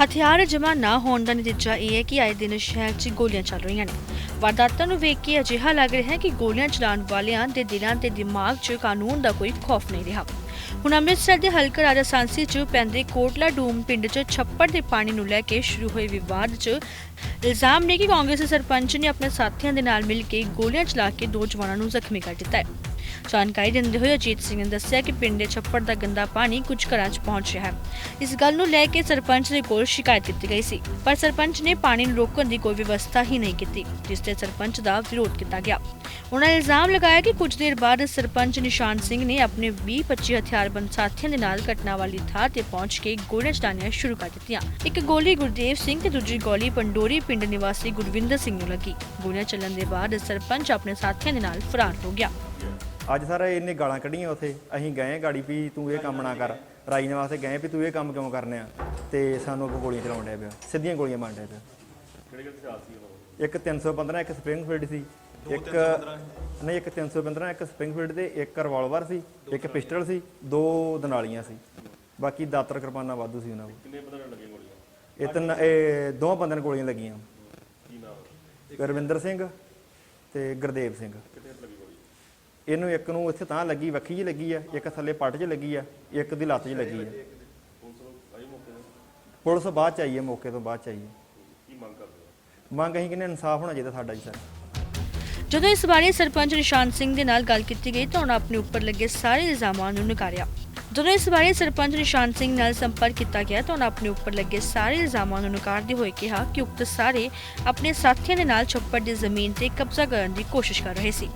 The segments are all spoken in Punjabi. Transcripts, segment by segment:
ਹਥਿਆਰ ਜਮ੍ਹਾਂ ਨਾ ਹੋਣ ਦਾ ਨਤੀਜਾ ਇਹ ਹੈ ਕਿ ਆਏ ਦਿਨ ਸ਼ਹਿਰ 'ਚ ਗੋਲੀਆਂ ਚੱਲ ਰਹੀਆਂ ਨੇ। ਵਾਰਦਾਤਾਂ ਨੂੰ ਵੇਖ ਕੇ ਅਜਿਹਾ ਲੱਗ ਰਿਹਾ ਹੈ ਕਿ ਗੋਲੀਆਂ ਚਲਾਉਣ ਵਾਲਿਆਂ ਦੇ ਦਿਲਾਂ ਤੇ ਦਿਮਾਗ 'ਚ ਕਾਨੂੰਨ ਦਾ ਕੋਈ ਖੌਫ ਨਹੀਂ ਰਿਹਾ। ਹੁਣ ਅੰਮ੍ਰਿਤਸਰ ਦੇ ਹਲਕਾ ਰਾਜਾ ਸਾਂਸੀ 'ਚ ਪੈਂਦੇ ਕੋਟਲਾ ਡੂਮ ਪਿੰਡ 'ਚ ਛੱਪੜ ਦੇ ਪਾਣੀ ਨੂੰ ਲੈ ਕੇ ਸ਼ੁਰੂ ਹੋਏ ਵਿਵਾਦ 'ਚ ਇਲਜ਼ਾਮ ਨੇ ਕਿ ਕਾਂਗਰਸੀ ਸਰਪੰਚ ਨੇ ਆਪਣੇ ਸਾਥੀਆਂ ਦੇ ਨਾਲ ਮਿਲ ਕੇ ਗੋਲੀਆਂ ਚਲਾ ਕੇ ਦੋ ਜਵਾਨਾਂ ਨੂੰ ਜ਼ਖਮੀ ਕਰ ਦਿੱਤਾ ਹੈ। ਜਾਣਕਾਰੀ ਦਿੰਦੇ ਹੋਏ ਅਜੀਤ ਸਿੰਘ ਨੇ ਦੱਸਿਆ ਕਿ ਪਿੰਡ ਦੇ ਛੱਪੜ ਦਾ ਗੰਦਾ ਪਾਣੀ ਕੁਝ ਘਰਾਂ 'ਚ ਪਹੁੰਚ ਰਿਹਾ ਹੈ। ਇਸ ਗੱਲ ਨੂੰ ਲੈ ਕੇ ਸਰਪੰਚ ਦੇ ਕੋਲ ਸ਼ਿਕਾਇਤ ਕੀਤੀ ਗਈ ਸੀ, ਪਰ ਸਰਪੰਚ ਨੇ ਪਾਣੀ ਨੂੰ ਰੋਕਣ ਦੀ ਕੋਈ ਵਿਵਸਥਾ ਹੀ ਨਹੀਂ ਕੀਤੀ, ਜਿਸ ਤੇ ਸਰਪੰਚ ਦਾ ਵਿਰੋਧ ਕੀਤਾ ਗਿਆ। ਉਹਨਾਂ ਨੇ ਇਲਜ਼ਾਮ ਲਗਾਇਆ ਕਿ ਕੁਝ ਦੇਰ ਬਾਅਦ ਸਰਪੰਚ ਨਿਸ਼ਾਨ ਸਿੰਘ ਨੇ ਆਪਣੇ 20-25 ਹਥਿਆਰਬੰਦ ਸਾਥੀਆਂ ਦੇ ਨਾਲ ਘਟਨਾ ਵਾਲੀ ਥਾਂ ਤੇ ਪਹੁੰਚ ਕੇ ਗੋਲੀਆਂ ਚਲਾਉਣੀਆਂ ਸ਼ੁਰੂ ਕਰ ਦਿੱਤੀਆਂ। ਇੱਕ ਗੋਲੀ ਗੁਰਦੇਵ ਸਿੰਘ ਤੇ ਦੂਜੀ ਗੋਲੀ ਪੰਡੋਰੀ ਪਿੰਡ ਨਿਵਾਸੀ ਗੁਰਵਿੰਦਰ ਸਿੰਘ ਨੂੰ ਲੱਗੀ। ਗੋਲੀਆਂ ਚੱਲਣ ਦੇ ਬਾਅਦ ਸਰਪੰਚ ਆਪਣੇ ਸਾਥੀਆਂ ਦੇ ਨਾਲ ਫਰਾਰ ਹੋ ਗਿਆ। ਅੱਜ ਸਰ ਇਹਨੇ ਗਾਲਾਂ ਕੱਢੀਆਂ ਉੱਥੇ ਅਸੀਂ ਗਏ ਗਾੜੀ ਵੀ ਤੂੰ ਇਹ ਕੰਮ ਨਾ ਕਰ ਰਾਜਨ ਵਾਸਤੇ ਗਏ ਵੀ ਤੂੰ ਇਹ ਕੰਮ ਕਿਉਂ ਕਰਨੇ ਆ? ਤੇ ਸਾਨੂੰ ਅੱਗੋਂ ਗੋਲੀਆਂ ਚਲਾਉਣ ਡਿਆ ਪਿਆ ਸਿੱਧੀਆਂ ਗੋਲੀਆਂ ਮਾਰਨ ਡਿਆ ਪਿਆ। ਕਿਹੜੇ ਕਿਹੜੇ ਸੀ ਇੱਕ 315 ਇੱਕ ਸਪ੍ਰਿੰਗਫੀਲਡ ਸੀ। ਇੱਕ ਨਹੀਂ ਇੱਕ 315 ਇੱਕ ਸਪ੍ਰਿੰਗਫੀਲਡ ਤੇ ਇੱਕ ਰਿਵਾਲਵਰ ਸੀ ਇੱਕ ਪਿਸਟਲ ਸੀ ਦੋ ਦਨਾਲੀਆਂ ਸੀ। ਬਾਕੀ ਦਾਤਰ ਕਿਰਪਾਨਾਂ ਵਾਧੂ ਸੀ ਉਹਨਾਂ ਕੋਲ। ਕਿੰਨੇ ਬੰਦਿਆਂ ਨੂੰ ਲੱਗੀਆਂ ਗੋਲੀਆਂ? ਇਹ ਤਿੰਨ ਇਹ ਦੋ ਬੰਦਿਆਂ ਨੂੰ ਗੋਲੀਆਂ ਲੱਗੀਆਂ। ਕੀ ਨਾਮ ਰਵਿੰਦਰ ਸਿੰਘ ਤੇ ਗੁਰਦੇਵ ਸਿੰਘ। ਇਹਨੂੰ ਇੱਕ ਨੂੰ ਇੱਥੇ ਤਾਂ ਲੱਗੀ, ਵੱਖੀ 'ਚ ਲੱਗੀ ਆ, ਇੱਕ ਥੱਲੇ ਪੱਟ 'ਚ ਲੱਗੀ ਆ, ਇੱਕ ਦੀ ਲੱਤ 'ਚ ਲੱਗੀ ਆ। ਪੁਲਿਸ ਬਾਅਦ ਚ ਆਈ ਹੈ ਮੌਕੇ ਤੋਂ ਬਾਅਦ ਚ ਆਈ ਹੈ ਕੀ ਮੰਗ ਕਰਦੇ ਮੰਗ ਅਸੀਂ ਕਹਿੰਦੇ ਇਨਸਾਫ ਹੋਣਾ ਚਾਹੀਦਾ ਸਾਡਾ ਜੀ ਸਰ ਜਦੋਂ ਇਸ ਬਾਰੇ ਸਰਪੰਚ ਨਿਸ਼ਾਨ ਸਿੰਘ ਦੇ ਨਾਲ ਗੱਲ ਕੀਤੀ ਗਈ ਤਾਂ ਉਹਨਾਂ ਆਪਣੇ ਉੱਪਰ ਲੱਗੇ ਸਾਰੇ ਇਲਜ਼ਾਮਾਂ ਨੂੰ ਨਕਾਰਿਆ। ਜਦੋਂ ਇਸ ਬਾਰੇ ਸਰਪੰਚ ਨਿਸ਼ਾਨ ਸਿੰਘ ਨਾਲ ਸੰਪਰਕ ਕੀਤਾ ਗਿਆ ਤਾਂ ਉਹਨਾਂ ਆਪਣੇ ਉੱਪਰ ਲੱਗੇ ਸਾਰੇ ਇਲਜ਼ਾਮਾਂ ਨੂੰ ਨਕਾਰਦੇ ਹੋਏ ਕਿਹਾ ਕਿ ਉਕਤ ਸਾਰੇ ਆਪਣੇ ਸਾਥੀਆਂ ਦੇ ਨਾਲ ਛੱਪੜ ਦੀ ਜ਼ਮੀਨ ਤੇ ਕਬਜ਼ਾ ਕਰਨ ਦੀ ਕੋਸ਼ਿਸ਼ ਕਰ ਰਹੇ ਸੀ।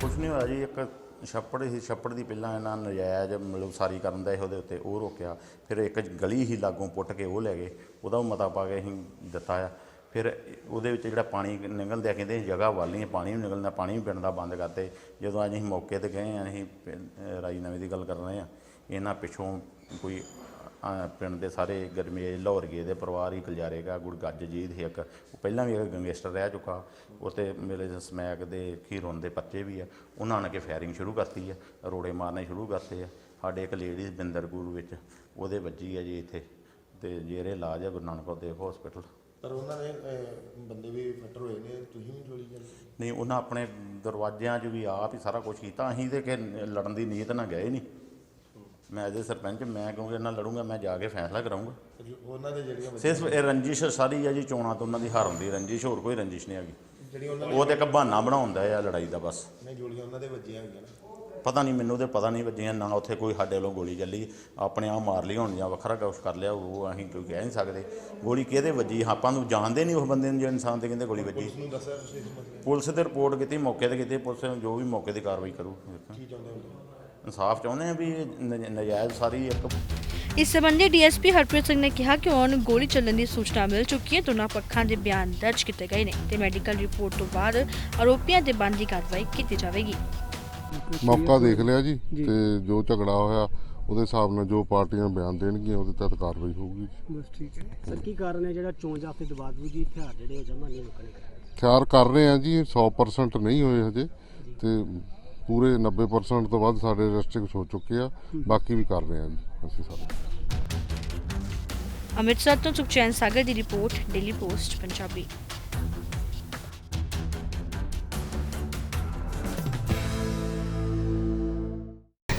ਕੁਛ ਨਹੀਂ ਹੋਇਆ ਜੀ, ਇੱਕ ਛੱਪੜ ਹੀ, ਛੱਪੜ ਦੀ ਪਹਿਲਾਂ ਇਹਨਾਂ ਨਜਾਇਜ਼ ਮਤਲਬ ਸਾਰੀ ਕਰਨ ਦਾ ਉਹਦੇ ਉੱਤੇ ਉਹ ਰੋਕਿਆ, ਫਿਰ ਇੱਕ ਗਲੀ ਹੀ ਲਾਗੋਂ ਪੁੱਟ ਕੇ ਉਹ ਲੈ ਗਏ, ਉਹਦਾ ਵੀ ਮਤਾ ਪਾ ਕੇ ਅਸੀਂ ਦਿੱਤਾ ਆ। ਫਿਰ ਉਹਦੇ ਵਿੱਚ ਜਿਹੜਾ ਪਾਣੀ ਨਿਕਲਦਾ, ਕਹਿੰਦੇ ਜਗ੍ਹਾ ਵਾਲੀ ਪਾਣੀ ਵੀ ਨਿਕਲਦਾ, ਪਾਣੀ ਵੀ ਪਿੰਡ ਦਾ ਬੰਦ ਕਰਤੇ। ਜਦੋਂ ਅੱਜ ਅਸੀਂ ਮੌਕੇ ਤੇ ਗਏ ਆ, ਅਸੀਂ ਪਿੰ- ਰਾਜੀ ਨਵੇਂ ਦੀ ਗੱਲ ਕਰ ਰਹੇ ਆ, ਇਹਨਾਂ ਪਿੱਛੋਂ ਕੋਈ ਪਿੰਡ ਦੇ ਸਾਰੇ ਗਰਮੇਜ ਲਾਹੌਰ ਗਏ ਦੇ ਪਰਿਵਾਰ ਹੀ ਗੁਲਜ਼ਾਰੇਗਾ ਗੁਰਗੱਜ ਜੀਤ ਸੀ ਇੱਕ। ਉਹ ਪਹਿਲਾਂ ਵੀ ਇੱਕ ਗੈਂਗਸਟਰ ਰਹਿ ਚੁੱਕਾ। ਉੱਤੇ ਮੇਰੇ ਸਮੈਕ ਦੇ ਖੀਰੋਂ ਦੇ ਪੱਤੇ ਵੀ ਆ। ਉਹਨਾਂ ਨੇ ਕਿ ਫਾਇਰਿੰਗ ਸ਼ੁਰੂ ਕਰਤੀ ਆ ਰੋੜੇ ਮਾਰਨੇ ਸ਼ੁਰੂ ਕਰਤੇ ਆ। ਸਾਡੇ ਇੱਕ ਲੇਡੀਜ਼ ਬਿੰਦਰਪੁਰ ਵਿੱਚ ਉਹਦੇ ਵੱਜੀ ਆ ਜੀ ਇੱਥੇ। ਤੇ ਜੇਰੇ ਇਲਾਜ ਆ ਗੁਰੂ ਨਾਨਕ ਦੇਵ ਹਸਪੀਟਲ ਪਰ ਉਹਨਾਂ ਦੇ ਬੰਦੇ ਵੀ ਫੱਟਰ ਹੋਏ ਨੇ ਤੁਸੀਂ ਵੀ ਗੋਲੀ ਚੱਲੀ ਨਹੀਂ ਉਹਨਾਂ ਆਪਣੇ ਦਰਵਾਜ਼ਿਆਂ 'ਚ ਵੀ ਆਪ ਹੀ ਸਾਰਾ ਕੁਝ ਕੀਤਾ। ਅਸੀਂ ਤੇ ਕਿ ਲੜਨ ਦੀ ਨੀਅਤ ਨਾਲ ਗਏ ਨਹੀਂ। ਮੈਂ ਐਜ਼ ਸਰਪੰਚ ਮੈਂ ਕਿਉਂਕਿ ਇਹਨਾਂ ਨਾਲ ਲੜੂੰਗਾ ਮੈਂ ਜਾ ਕੇ ਫੈਸਲਾ ਕਰਾਂਗਾ ਉਹਨਾਂ ਦੇ ਜਿਹੜੀਆਂ ਸਿਰਫ ਇਹ ਰੰਜਿਸ਼ ਸਾਰੀ ਆ ਜੀ ਚੋਣਾਂ ਤੋਂ ਉਹਨਾਂ ਦੀ ਹਾਰਨ ਦੀ ਰੰਜਿਸ਼ ਹੋਰ ਕੋਈ ਰੰਜਿਸ਼ ਨਹੀਂ ਹੈਗੀ। ਉਹਨਾਂ ਉਹ ਤੇ ਇੱਕ ਬਹਾਨਾ ਬਣਾਉਂਦਾ ਆ ਲੜਾਈ ਦਾ ਬਸ। ਨੇ ਗੋਲੀਆਂ ਉਹਨਾਂ ਦੇ ਵੱਜੀਆਂ ਹੋਈਆਂ ਨੇ। ਪਤਾ ਨਹੀਂ ਮੈਨੂੰ ਤੇ ਪਤਾ ਨਹੀਂ ਵੱਜੀਆਂ ਨਾ ਉੱਥੇ ਕੋਈ ਸਾਡੇ ਵੱਲੋਂ ਗੋਲੀ ਚੱਲੀ ਆਪਣੇ ਆਪ ਮਾਰ ਲਈ ਹੋਣ ਜਾਂ ਵੱਖਰਾ ਕੁਛ ਕਰ ਲਿਆ ਉਹ ਅਸੀਂ ਕੋਈ ਕਹਿ ਨਹੀਂ ਸਕਦੇ। ਗੋਲੀ ਕਿਹਦੇ ਵੱਜੀ ਆਪਾਂ ਨੂੰ ਜਾਣਦੇ ਨਹੀਂ ਉਸ ਬੰਦੇ ਨੂੰ ਜੋ ਇਨਸਾਨ ਤੇ ਕਹਿੰਦੇ ਗੋਲੀ ਵੱਜੀ। ਨੂੰ ਦੱਸਿਆ ਤੁਸੀਂ ਇਸ ਮਸਲੇ ਪੁਲਿਸ ਤੇ ਰਿਪੋਰਟ ਕੀਤੀ ਮੌਕੇ ਤੇ ਕੀਤੀ ਪੁਲਿਸ ਜੋ ਵੀ ਮੌਕੇ ਦੀ ਕਾਰਵਾਈ ਕਰੂ। ਕੀ ਚਾਹੁੰਦੇ ਹੋ? ਇਨਸਾਫ ਚਾਹੁੰਦੇ ਆ ਵੀ ਇਹ ਨਜਾਇਜ਼ ਸਾਰੀ ਇੱਕ ਇਸ ਸੰਬੰਧੀ ਡੀਐਸਪੀ ਹਰਪ੍ਰੀਤ ਸਿੰਘ ਨੇ ਕਿਹਾ ਕਿ ਉਹਨਾਂ ਨੂੰ ਗੋਲੀ ਚੱਲਣ ਦੀ ਸੂਚਨਾ ਮਿਲ ਚੁੱਕੀ ਹੈ। ਦੋਨਾਂ ਪੱਖਾਂ ਦੇ ਬਿਆਨ ਦਰਜ ਕੀਤੇ ਗਏ ਨੇ ਤੇ ਮੈਡੀਕਲ ਰਿਪੋਰਟ ਤੋਂ ਬਾਅਦ ਆਰੋਪੀਆਂ ਤੇ ਬਣਦੀ ਕਾਰਵਾਈ ਕੀਤੀ ਜਾਵੇਗੀ। ਮੌਕਾ ਦੇਖ ਲਿਆ ਜੀ ਤੇ ਜੋ ਝਗੜਾ ਹੋਇਆ ਉਹਦੇ ਹਿਸਾਬ ਨਾਲ ਜੋ ਪਾਰਟੀਆਂ ਬਿਆਨ ਦੇਣਗੀਆਂ ਉਹਦੇ ਤਹਿਤ ਕਾਰਵਾਈ ਹੋਊਗੀ। ਬਸ ਠੀਕ ਹੈ। ਸਰ ਕੀ ਕਾਰਨ ਹੈ ਜਿਹੜਾ ਚੋਣ ਜਾਫਤੇ ਤੋਂ ਬਾਅਦ ਵੀ ਜੀ ਹਥਿਆਰ ਜਿਹੜੇ ਜਮ੍ਹਾਂ ਨਹੀਂ ਮੁੱਕਣੇ? ਖਿਆਲ ਕਰ ਰਹੇ ਆ ਜੀ ਇਹ 100% ਨਹੀਂ ਹੋਏ ਹਜੇ ਤੇ ਪੂਰੇ 90% ਤੋਂ ਵੱਧ ਸਾਡੇ ਰਜਿਸਟਰਿੰਗ ਹੋ ਚੁੱਕੇ ਆ। ਬਾਕੀ ਵੀ ਕਰ ਰਹੇ ਆ ਜੀ, ਅਸੀਂ ਸਾਰੇ। ਅੰਮ੍ਰਿਤਸਰ ਤੋਂ ਸੁਖਚੈਨ ਸਾਗਰ ਦੀ ਰਿਪੋਰਟ ਡੇਲੀ ਪੋਸਟ ਪੰਜਾਬੀ।